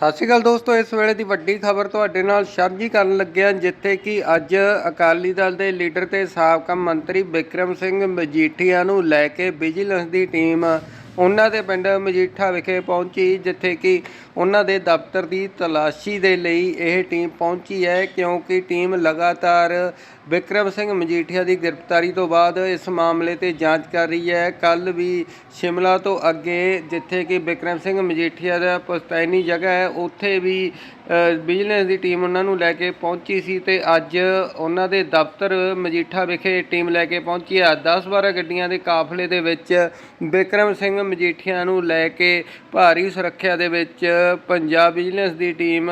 ਸਤਿ ਸ਼੍ਰੀ ਅਕਾਲ ਦੋਸਤੋ, ਇਸ ਵੇਲੇ ਦੀ ਵੱਡੀ ਖਬਰ ਤੁਹਾਡੇ ਨਾਲ ਸਾਂਝੀ ਕਰਨ ਲੱਗਿਆ ਜਿੱਥੇ ਕਿ ਅੱਜ ਅਕਾਲੀ ਦਲ ਦੇ ਲੀਡਰ ਤੇ ਸਾਬਕਾ ਮੰਤਰੀ ਬਿਕਰਮ ਸਿੰਘ ਮਜੀਠੀਆ ਨੂੰ ਲੈ ਕੇ ਵਿਜੀਲੈਂਸ ਦੀ ਟੀਮ ਉਹਨਾਂ ਦੇ ਪਿੰਡ ਮਜੀਠਾ ਵਿਖੇ ਪਹੁੰਚੀ, ਜਿੱਥੇ ਕਿ ਉਹਨਾਂ ਦੇ ਦਫ਼ਤਰ ਦੀ ਤਲਾਸ਼ੀ ਦੇ ਲਈ ਇਹ ਟੀਮ ਪਹੁੰਚੀ ਹੈ ਕਿਉਂਕਿ ਟੀਮ ਲਗਾਤਾਰ ਵਿਕਰਮ ਸਿੰਘ ਮਜੀਠੀਆ ਦੀ ਗ੍ਰਿਫਤਾਰੀ ਤੋਂ ਬਾਅਦ ਇਸ ਮਾਮਲੇ ਤੇ ਜਾਂਚ ਕਰ ਰਹੀ ਹੈ। ਕੱਲ ਵੀ ਸ਼ਿਮਲਾ ਤੋਂ ਅੱਗੇ ਜਿੱਥੇ ਕਿ ਵਿਕਰਮ ਸਿੰਘ ਮਜੀਠੀਆ ਦਾ ਪੁਸਤੈਨੀ ਜਗ੍ਹਾ ਹੈ, ਉੱਥੇ ਵੀ ਵਿਜੀਲੈਂਸ ਦੀ ਟੀਮ ਉਹਨਾਂ ਨੂੰ ਲੈ ਕੇ ਪਹੁੰਚੀ ਸੀ ਤੇ ਅੱਜ ਉਹਨਾਂ ਦੇ ਦਫ਼ਤਰ ਮਜੀਠਾ ਵਿਖੇ ਟੀਮ ਲੈ ਕੇ ਪਹੁੰਚੀ ਹੈ। 10-12 ਗੱਡੀਆਂ ਦੇ ਕਾਫਲੇ ਦੇ ਵਿੱਚ ਵਿਕਰਮ ਸਿੰਘ ਮਜੀਠੀਆ ਨੂੰ ਲੈ ਕੇ ਭਾਰੀ ਸੁਰੱਖਿਆ ਦੇ ਵਿੱਚ ਪੰਜਾਬ ਵਿਜੀਲੈਂਸ ਦੀ ਟੀਮ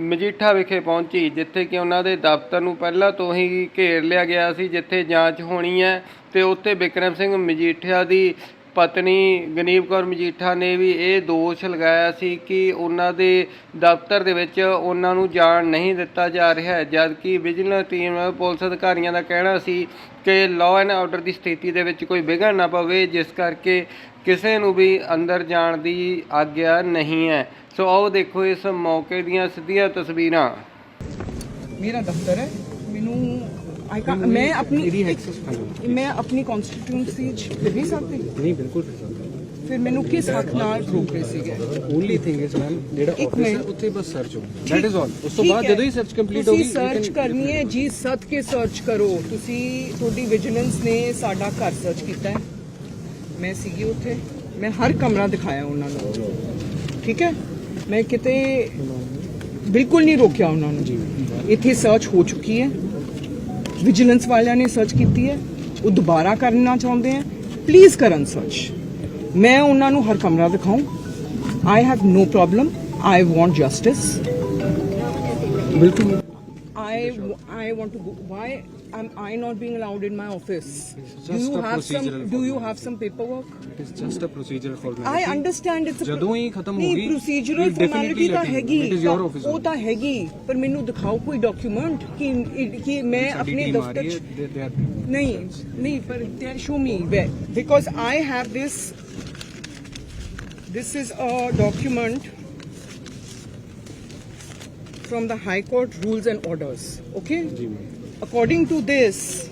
ਮਜੀਠਾ ਵਿਖੇ ਪਹੁੰਚੀ, ਜਿੱਥੇ ਕਿ ਉਹਨਾਂ ਦੇ ਦਫ਼ਤਰ ਨੂੰ ਪਹਿਲਾਂ ਤੋਂ ਹੀ ਘੇਰ ਲਿਆ ਗਿਆ ਸੀ, ਜਿੱਥੇ ਜਾਂਚ ਹੋਣੀ ਹੈ ਤੇ ਉੱਥੇ ਵਿਕਰਮ ਸਿੰਘ ਮਜੀਠੀਆ ਦੀ ਪਤਨੀ ਗਨੀਬ ਕੌਰ ਮਜੀਠਾ ਨੇ ਵੀ ਇਹ ਦੋਸ਼ ਲਗਾਇਆ ਸੀ ਕਿ ਉਹਨਾਂ ਦੇ ਦਫ਼ਤਰ ਦੇ ਵਿੱਚ ਉਹਨਾਂ ਨੂੰ ਜਾਣ ਨਹੀਂ ਦਿੱਤਾ ਜਾ ਰਿਹਾ ਹੈ, ਜਦਕਿ ਵਿਜੀਲੈਂਸ ਟੀਮ ਪੁਲਿਸ ਅਧਿਕਾਰੀਆਂ ਦਾ ਕਹਿਣਾ ਸੀ ਕਿ ਲਾਅ ਐਂਡ ਆਰਡਰ ਦੀ ਸਥਿਤੀ ਦੇ ਵਿੱਚ ਕੋਈ ਵਿਘਨ ਨਾ ਪਵੇ, ਜਿਸ ਕਰਕੇ ਕਿਸੇ ਨੂੰ ਵੀ ਅੰਦਰ ਜਾਣ ਦੀ ਆਗਿਆ ਨਹੀਂ ਹੈ। ਸੋ ਆਓ ਦੇਖੋ ਇਸ ਮੌਕੇ ਦੀਆਂ ਸਿੱਧੀਆਂ ਤਸਵੀਰਾਂ। ਮੇਰਾ ਦਫ਼ਤਰ ਹੈ। ਮੈਨੂੰ ਆਈ ਕਾ ਮੈਂ ਆਪਣੀ ਮੈਂ ਆਪਣੀ ਕਨਸਟੀਟਿਊਂਸੀ ਚ ਫਿਰ ਨਹੀਂ ਸਕਦੀ ਨਹੀਂ ਬਿਲਕੁਲ ਫਿਰ ਸਕਦਾ ਫਿਰ ਮੈਨੂੰ ਕਿਸ ਹੱਕ ਨਾਲ ਰੋਕ ਸੀਗੇ ਓਨਲੀ ਥਿੰਗ ਇਜ਼ ਮੈਮ ਜਿਹੜਾ ਇੱਕ ਆਫਿਸ ਹੈ ਮਿੰਟ। ਉੱਥੇ ਬਸ ਸਰਚ ਹੋ ਦੈਟ ਇਜ਼ ਆਲ ਉਸ ਤੋਂ ਠੀਕ ਬਾਅਦ ਹੈ। ਜਦੋਂ ਹੀ ਸਰਚ ਕੰਪਲੀਟ ਹੋਗੀ ਤੁਸੀਂ ਸਰਚ ਕਰਨੀ ਹੈ ਜੀ ਸੱਦ ਕੇ ਸਰਚ ਕਰੋ ਤੁਸੀਂ ਤੁਹਾਡੀ ਵਿਜੀਲੈਂਸ ਨੇ ਸਾਡਾ ਘਰ ਸਰਚ ਕੀਤਾ ਹੈ ਮੈਂ ਸੀਗੀ ਉੱਥੇ ਮੈਂ ਹਰ ਕਮਰਾ ਦਿਖਾਇਆ ਉਹਨਾਂ ਨੂੰ ਠੀਕ ਹੈ ਮੈਂ ਕਿਤੇ ਬਿਲਕੁਲ ਨਹੀਂ ਰੋਕਿਆ ਉਹਨਾਂ ਨੂੰ ਜੀ ਇੱਥੇ ਸਰਚ ਹੋ ਚੁੱਕੀ ਹੈ ਵਿਜੀਲੈਂਸ ਵਾਲਿਆਂ ਨੇ ਸਰਚ ਕੀਤੀ ਹੈ। ਉਹ ਦੁਬਾਰਾ ਕਰਨਾ ਚਾਹੁੰਦੇ ਹੈ। ਪਲੀਜ਼ ਕਰਨ ਸਰਚ ਮੈਂ ਉਹਨਾਂ ਨੂੰ ਹਰ ਕਮਰਾ ਦਿਖਾਉਂ। I have no problem I want justice ਬਿਲਕੁਲ। I, I want to go. Why am I not being allowed in my office? Do just you a have some? procedural Do you have some paperwork? It is just a procedural I formality understand it's a ਜਦੋਂ ਹੀ ਖਤਮ ਨਹੀਂ, ਹੋਗੀ, procedural we'll definitely formality ਤਾਂ let you know. ਹੈਗੀ It is your office ਉਹ only. ਤਾਂ ਹੈਗੀ ਪਰ ਮੈਨੂੰ ਦਿਖਾਓ ਕੋਈ ਡਾਕੂਮੈਂਟ ਕਿ ਕਿ ਮੈਂ ਸਾਡੀ ਆਪਣੇ ਟੀਮ ਆ ਦਫ਼ਤਰ ਰਹੀ ਚ ਹੈ ਦੇ ਦੇ ਆਰ ਨਹੀਂ ਨਹੀਂ ਪਰ they show me where because I have this this is a document from the High Court rules and orders. Okay? According to this,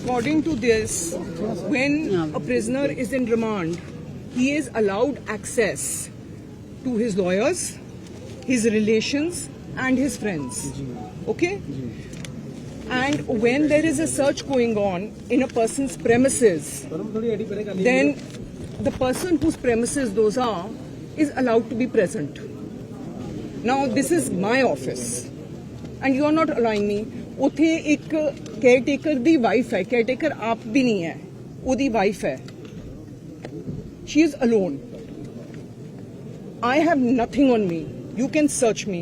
according to this, when a prisoner is in remand, he is allowed access to his lawyers, his relations, and his friends. Okay? And when there is a search going on in a person's premises, then the person whose premises those are is allowed to be present. Now, this is my office, and you are not allowing me. ਉਥੇ ਇੱਕ caretaker ਦੀ wife ਹੈ caretaker ਆਪ ਵੀ ਨਹੀਂ ਹੈ ਉਹਦੀ wife ਹੈ she is alone I have nothing on me. You can search me.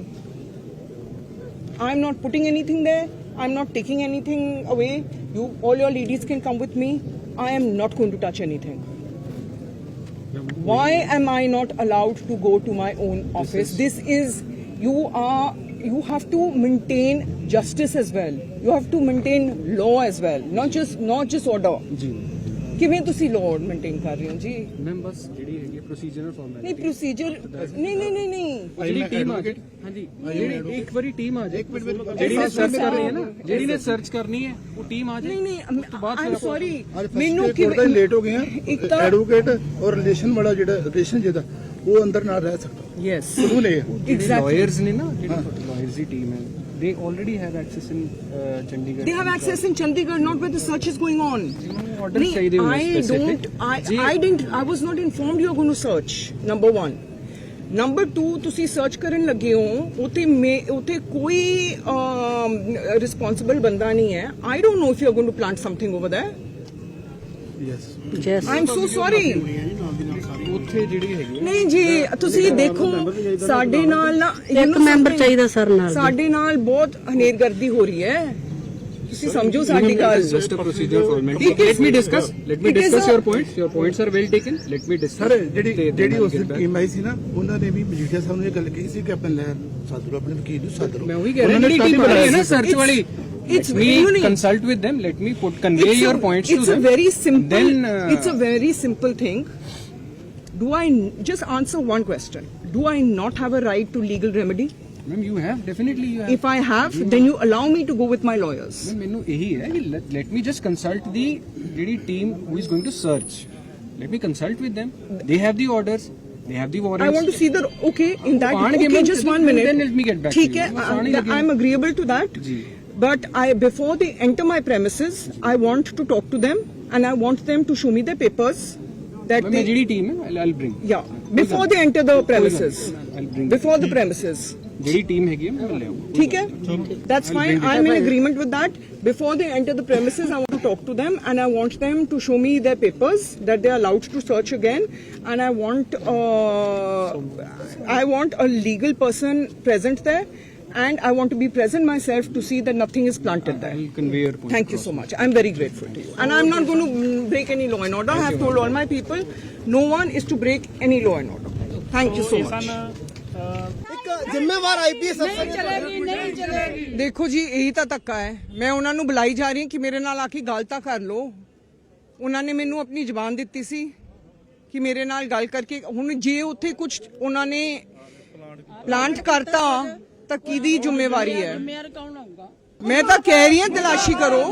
I'm not putting anything there. I'm not taking anything away. You, all your ladies can come with me. I am not going to touch anything. Why am I not allowed to go to my own office? This is, you are, you have to maintain justice as well. You have to maintain law as well, not just, not just order. ਕਿਵੇਂ ਤੁਸੀਂ law maintain ਕਰ ਰਹੇ ਹੋ ਜੀ? Ma'am ਬਸ ਜਿਹੜੀ ਹੈਗੀ procedural ਨਹੀਂ formality procedure ਨਹੀਂ ਨਹੀਂ ਨਹੀਂ ਨਹੀਂ। ਜਿਹੜੀ ਟੀਮ ਆ ਹਾਂਜੀ। ਜਿਹੜੀ ਇੱਕ ਵਾਰੀ ਟੀਮ ਆ ਜਾਏ। ਜਿਹੜੀ ਨੇ ਸਰਚ ਕਰ ਰਹੀ ਹੈ ਨਾ ਜਿਹੜੀ ਨੇ ਸਰਚ ਕਰਨੀ ਹੈ ਉਹ ਟੀਮ ਆ ਜਾਏ। ਨਹੀਂ ਨਹੀਂ ਬਾਅਦ ਆਈ ਫਿਰ ਸੌਰੀ ਮੈਨੂੰ ਕੋਰਟ ਦਾ ਹੀ ਲੇਟ ਹੋ ਗਏ ਇੱਕ ਆ ਤਾਂ ਐਡਵੋਕੇਟ ਔਰ ਰਿਲੇਸ਼ਨ ਵਾਲਾ ਜਿਹੜਾ ਰਿਲੇਸ਼ਨ ਜਿਹਦਾ ਉਹ ਅੰਦਰ ਨਾ ਰਹਿ ਸਕਦਾ। ਯੈਸ ਹੈ ਜਿਹੜੇ Exactly. ਲਾਇਰਸ ਨੇ ਨਾ ਜਿਹੜੇ ਲਾਇਰਸ ਦੀ ਟੀਮ ਹੈ They already have access in Chandigarh They have access in Chandigarh, not where the search is going on. Order Nee, ਚਾਹੀਦੇ ਹੋਣੇ I specific. don't. I ਜੀ। I didn't. I was not informed you are going to search. Number one. Number 2 ਤੁਸੀਂ search ਕਰਨ ਲੱਗੇ ਹੋ ਉਤੇ ਮੇ ਉਤੇ ਕੋਈ ਰਿਸਪੌਂਸਿਬਲ ਬੰਦਾ ਨਹੀਂ ਹੈ I don't know if you are going to plant something over there yes I am so sorry ਉੱਥੇ ਜਿਹੜੀ ਹੈਗੀ ਨਹੀਂ ਜੀ ਤੁਸੀਂ ਦੇਖੋ ਸਾਡੇ ਨਾਲ ਨਾ ਇੱਕ ਮੈਂਬਰ ਚਾਹੀਦਾ ਸਰ ਨਾਲ ਸਾਡੇ ਨਾਲ ਬਹੁਤ ਹਨੇਰਗਰਦੀ ਹੋ ਰਹੀ ਹੈ ਤੁਸੀਂ ਸਮਝੋ ਸਾਡੀ ਗੱਲ is- Let me discuss. Let me it is discuss a- your points. Your points are well taken. Let me discuss. Sir ਜਿਹੜੀ ਜਿਹੜੀ ਉਸ. ਟੀਮ ਆਈ ਸੀ ਨਾ ਉਹਨਾਂ ਨੇ ਵੀ ਮਜੀਠੀਆ ਸਾਹਿਬ ਨੂੰ ਇਹ ਗੱਲ ਕਹੀ ਸੀ ਕਿ ਆਪਣੇ ਲੈ ਸਾਧੂ ਆਪਣੇ ਵਕੀਲ ਨੂੰ ਸਾਧ ਮੈਂ ਉਹੀ ਕਹਿ ਰਿਹਾ ਉਹਨਾਂ ਨੇ ਜਿਹੜੀ ਟੀਮ ਰਹੀ ਹੈ ਨਾ ਸਰਚ ਵਾਲੀ it's really- consult with them. Let me put convey your a- points to it's them. a very simple Then, uh, it's a very simple thing do I just answer one question? Do I not have a right to legal remedy? Ma'am you have definitely you have If I have, then you allow me to go with my lawyers. Ma'am ਮੈਨੂੰ ਇਹੀ ਹੈ ਕਿ let me just consult ਦੀ ਜਿਹੜੀ team who is going to search let me consult with them they have the orders they have the warrants I want to see the okay in that. ਆਉਣਗੇ Okay, ma'am, just then- one minute. then let me get back to ठीक you. है, वो I- आने लगे। I'm agreeable to that. Ji. But I before they enter my premises, I want to talk to them and I want them to show me their papers that ਮੈਂ they ਜਿਹੜੀ team ਹੈ I'll bring yeah before they enter the premises. I'll bring Before the premises. ਜਿਹੜੀ team ਹੈਗੀ ਹੈ ਮੈਂ ਲੈ ਆਉਂਗਾ ठीक है that's fine i'm in agreement with that before they enter the premises i want to talk to them and i want them to show me their papers that they are allowed to search again and i want uh, i want a legal person present there and i want to be present myself to see that nothing is planted there Thank you so much. I'm very grateful to you. And I'm not going to mm, break any law and order. I have told all my people, no one is to break any law and order. Thank you so much. ਜ਼ਿੰਮੇਵਾਰ IPS ਅਫਸਰ ਦੇਖੋ ਜੀ ਇਹੀ ਤਾਂ ਧੱਕਾ ਹੈ ਮੈਂ ਉਹਨਾਂ ਨੂੰ ਬੁਲਾਈ ਜਾ ਰਹੀ ਹਾਂ ਕਿ ਮੇਰੇ ਨਾਲ ਆ ਕੇ ਗੱਲ ਤਾਂ ਕਰ ਲਓ ਉਹਨਾਂ ਨੇ ਮੈਨੂੰ ਆਪਣੀ ਜ਼ਬਾਨ ਦਿੱਤੀ ਸੀ ਕਿ ਮੇਰੇ ਨਾਲ ਗੱਲ ਕਰਕੇ ਹੁਣ ਜੇ ਉੱਥੇ ਕੁਝ ਉਹਨਾਂ ਨੇ ਪਲਾਂਟ ਕਰਤਾ ਤਾਂ ਕਿਹਦੀ ਜ਼ਿੰਮੇਵਾਰੀ ਹੈ? ਮੈਂ ਤਾਂ ਕਹਿ ਰਹੀ ਹਾਂ ਤਲਾਸ਼ੀ ਕਰੋ।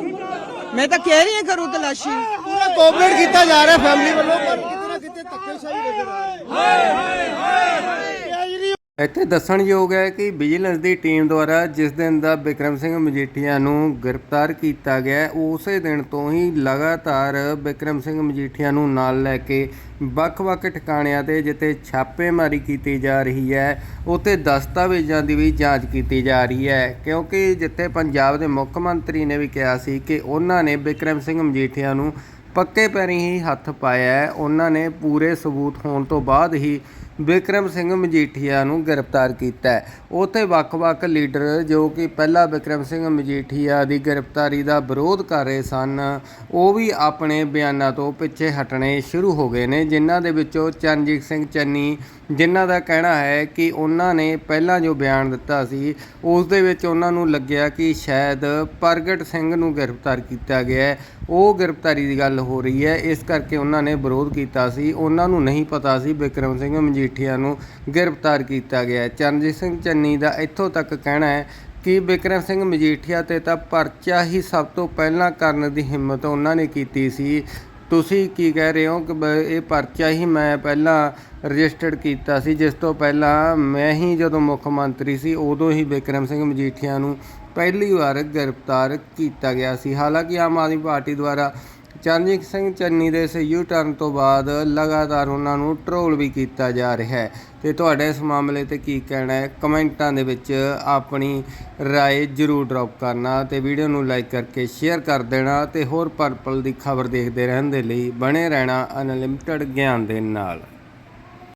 ਮੈਂ ਤਾਂ ਕਹਿ ਰਹੀ ਹਾਂ ਕਰੋ ਤਲਾਸ਼ੀ। ਪੂਰਾ ਕੋਆਪਰੇਟ ਕੀਤਾ ਜਾ ਰਿਹਾ ਫੈਮਿਲੀ ਵੱਲੋਂ ਪਰ ਕਿਤੇ ਨਾ ਕਿਤੇ ਧੱਕੇਸ਼ਾਹੀ ਨਜ਼ਰ ਆ ਰਹੀ ਹੈ। ਇੱਥੇ ਦੱਸਣਯੋਗ ਹੈ ਕਿ ਵਿਜੀਲੈਂਸ ਦੀ ਟੀਮ ਦੁਆਰਾ ਜਿਸ ਦਿਨ ਦਾ ਬਿਕਰਮ ਸਿੰਘ ਮਜੀਠੀਆ ਨੂੰ ਗ੍ਰਿਫਤਾਰ ਕੀਤਾ ਗਿਆ ਉਸੇ ਦਿਨ ਤੋਂ ਹੀ ਲਗਾਤਾਰ ਬਿਕਰਮ ਸਿੰਘ ਮਜੀਠੀਆ ਨੂੰ ਨਾਲ ਲੈ ਕੇ ਵੱਖ-ਵੱਖ ਠਿਕਾਣਿਆਂ ਤੇ ਜਿੱਥੇ ਛਾਪੇਮਾਰੀ ਕੀਤੀ ਜਾ ਰਹੀ ਹੈ, ਉੱਥੇ ਦਸਤਾਵੇਜ਼ਾਂ ਦੀ ਵੀ ਜਾਂਚ ਕੀਤੀ ਜਾ ਰਹੀ ਹੈ। ਕਿਉਂਕਿ ਜਿੱਥੇ ਪੰਜਾਬ ਦੇ ਮੁੱਖ ਮੰਤਰੀ ਨੇ ਵੀ ਕਿਹਾ ਸੀ ਕਿ ਉਹਨਾਂ ਨੇ ਬਿਕਰਮ ਸਿੰਘ ਮਜੀਠੀਆ ਨੂੰ ਪੱਕੇ ਪੈਰੀਂ ਹੀ ਹੱਥ ਪਾਇਆ ਹੈ, ਉਹਨਾਂ ਨੇ ਪੂਰੇ ਸਬੂਤ ਹੋਣ ਤੋਂ ਬਾਅਦ ਹੀ ਬਿਕਰਮ ਸਿੰਘ ਮਜੀਠੀਆ ਨੂੰ ਗ੍ਰਿਫਤਾਰ ਕੀਤਾ ਹੈ। ਉੱਥੇ ਵੱਖ-ਵੱਖ ਲੀਡਰ ਜੋ ਕਿ ਪਹਿਲਾਂ ਬਿਕਰਮ ਸਿੰਘ ਮਜੀਠੀਆ ਦੀ ਗ੍ਰਿਫਤਾਰੀ ਦਾ ਵਿਰੋਧ ਕਰ ਰਹੇ ਸਨ, ਉਹ ਵੀ ਆਪਣੇ ਬਿਆਨਾਂ ਤੋਂ ਪਿੱਛੇ ਹਟਣੇ ਸ਼ੁਰੂ ਹੋ ਗਏ ਨੇ, ਜਿਨ੍ਹਾਂ ਦੇ ਵਿੱਚੋਂ ਚਰਨਜੀਤ ਸਿੰਘ ਚੰਨੀ, ਜਿਨ੍ਹਾਂ ਦਾ ਕਹਿਣਾ ਹੈ ਕਿ ਉਹਨਾਂ ਨੇ ਪਹਿਲਾਂ ਜੋ ਬਿਆਨ ਦਿੱਤਾ ਸੀ, ਉਸ ਦੇ ਵਿੱਚ ਉਹਨਾਂ ਨੂੰ ਲੱਗਿਆ ਕਿ ਸ਼ਾਇਦ ਪ੍ਰਗਟ ਸਿੰਘ ਨੂੰ ਗ੍ਰਿਫਤਾਰ ਕੀਤਾ ਗਿਆ ਹੈ। ਉਹ ਗ੍ਰਿਫਤਾਰੀ ਦੀ ਗੱਲ ਹੋ ਰਹੀ ਹੈ, ਇਸ ਕਰਕੇ ਉਹਨਾਂ ਨੇ ਵਿਰੋਧ ਕੀਤਾ ਸੀ। ਉਹਨਾਂ ਨੂੰ ਨਹੀਂ ਪਤਾ ਸੀ ਬਿਕਰਮ ਸਿੰਘ ਮਜੀਠੀਆ ਨੂੰ ਗ੍ਰਿਫਤਾਰ ਕੀਤਾ ਗਿਆ ਹੈ। ਚਰਨਜੀਤ ਸਿੰਘ ਚੰਨੀ ਦਾ ਇੱਥੋਂ ਤੱਕ ਕਹਿਣਾ ਹੈ ਕਿ ਬਿਕਰਮ ਸਿੰਘ ਮਜੀਠੀਆ ਤੇ ਤਾਂ ਪਰਚਾ ਹੀ ਸਭ ਤੋਂ ਪਹਿਲਾਂ ਕਰਨ ਦੀ ਹਿੰਮਤ ਉਹਨਾਂ ਨੇ ਕੀਤੀ ਸੀ। ਤੁਸੀਂ ਕੀ ਕਹਿ ਰਹੇ ਹੋ ਕਿ ਇਹ ਪਰਚਾ ਹੀ ਮੈਂ ਪਹਿਲਾਂ ਰਜਿਸਟਰਡ ਕੀਤਾ ਸੀ, ਜਿਸ ਤੋਂ ਪਹਿਲਾਂ ਮੈਂ ਹੀ ਜਦੋਂ ਮੁੱਖ ਮੰਤਰੀ ਸੀ, ਉਦੋਂ ਹੀ ਬਿਕਰਮ ਸਿੰਘ ਮਜੀਠੀਆ ਨੂੰ ਪਹਿਲੀ ਵਾਰ ਗ੍ਰਿਫਤਾਰ ਕੀਤਾ ਗਿਆ ਸੀ। ਹਾਲਾਂਕਿ ਆਮ ਆਦਮੀ ਪਾਰਟੀ ਦੁਆਰਾ ਚਰਨਜੀਤ ਸਿੰਘ ਚੰਨੀ ਦੇ ਇਸ ਯੂ ਟਰਨ ਤੋਂ ਬਾਅਦ ਲਗਾਤਾਰ ਉਹਨਾਂ ਨੂੰ ਟਰੋਲ ਵੀ ਕੀਤਾ ਜਾ ਰਿਹਾ ਹੈ ਤੇ ਤੁਹਾਡੇ ਇਸ ਮਾਮਲੇ ਤੇ ਕੀ ਕਹਿਣਾ ਹੈ ਕਮੈਂਟਾਂ ਦੇ ਵਿੱਚ ਆਪਣੀ رائے ਜ਼ਰੂਰ ਡ੍ਰੌਪ ਕਰਨਾ ਤੇ ਵੀਡੀਓ ਨੂੰ ਲਾਈਕ ਕਰਕੇ ਸ਼ੇਅਰ ਕਰ ਦੇਣਾ ਤੇ ਹੋਰ ਪਰਪਲ ਦੀ ਖਬਰ ਦੇਖਦੇ ਰਹਿਣ ਦੇ ਲਈ ਬਣੇ ਰਹਿਣਾ ਅਨਲਿਮਟਿਡ ਗਿਆਨ ਦੇ ਨਾਲ